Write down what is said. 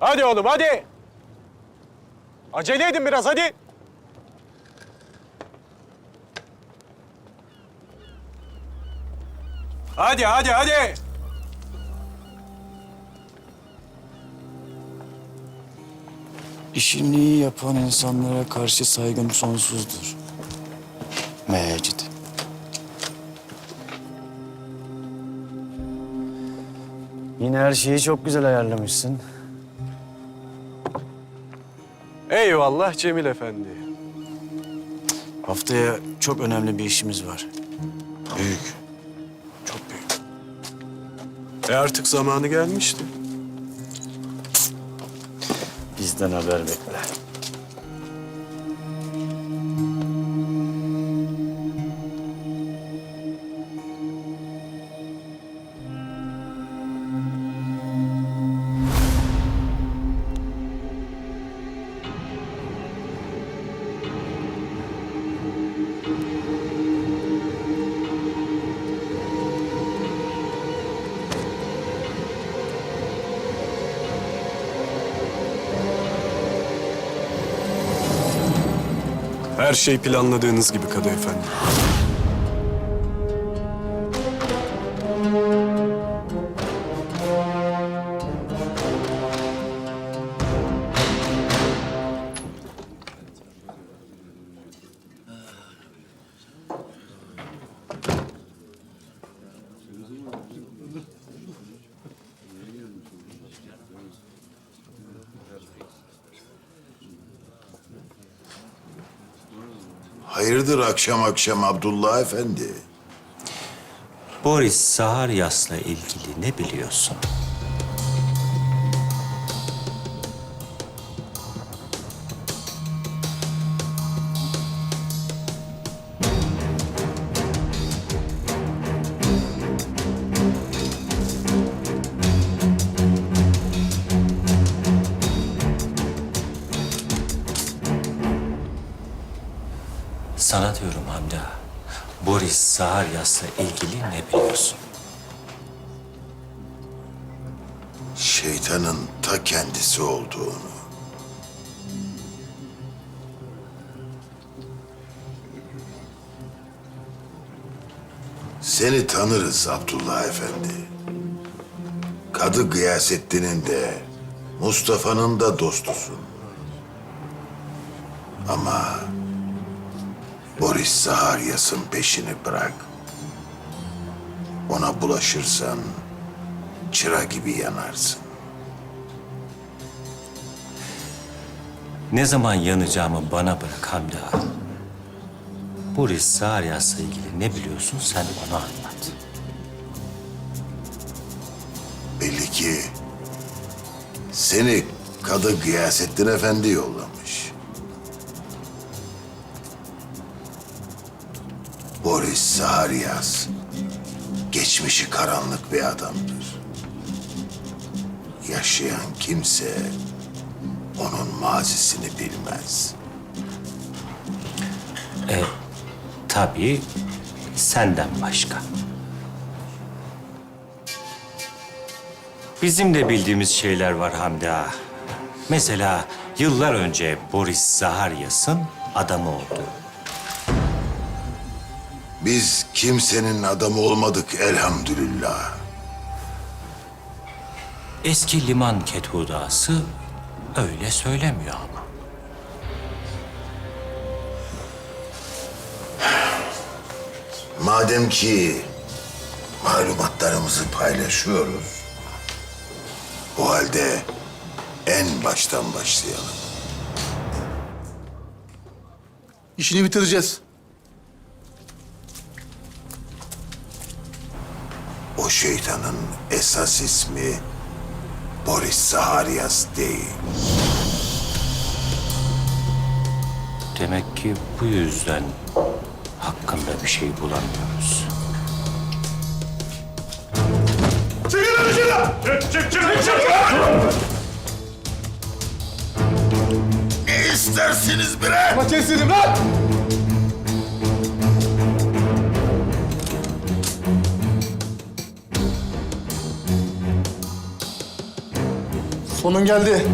Hadi oğlum hadi. Acele edin biraz hadi. Hadi hadi hadi. İşini iyi yapan insanlara karşı saygım sonsuzdur. Mecid. Yine her şeyi çok güzel ayarlamışsın. Eyvallah Cemil Efendi. Haftaya çok önemli bir işimiz var. Büyük. Çok büyük. E artık zamanı gelmişti. Bizden haber bekle. Her şey planladığınız gibi Kadı Efendi. Hayırdır akşam akşam Abdullah Efendi? Boris Saharyas'la ilgili ne biliyorsun? Sana diyorum Hamdi ağa. Boris Saharyas'la ilgili ne biliyorsun? Şeytanın ta kendisi olduğunu. Seni tanırız Abdullah Efendi. Kadı Gıyasettin'in de Mustafa'nın da dostusun. Ama Boris Zaharyas'ın peşini bırak. Ona bulaşırsan çıra gibi yanarsın. Ne zaman yanacağımı bana bırak Hamdi ağa. Boris Saharyas'la ilgili ne biliyorsun sen bana anlat. Belli ki seni Kadı Gıyasettin Efendi yollamış. Boris Saharyas geçmişi karanlık bir adamdır. Yaşayan kimse onun mazisini bilmez. Tabii senden başka. Bizim de bildiğimiz şeyler var Hamdi ağa. Mesela yıllar önce Boris Zaharyas'ın adamı oldu. Biz kimsenin adamı olmadık elhamdülillah. Eski liman ketudası öyle söylemiyor ama. Madem ki malumatlarımızı paylaşıyoruz, o halde en baştan başlayalım. İşini bitireceğiz. O şeytanın esas ismi Boris Zaharyas değil. Demek ki bu yüzden hakkında bir şey bulamıyoruz. Ne istersiniz bre? Kes dedim lan! Sonun geldi.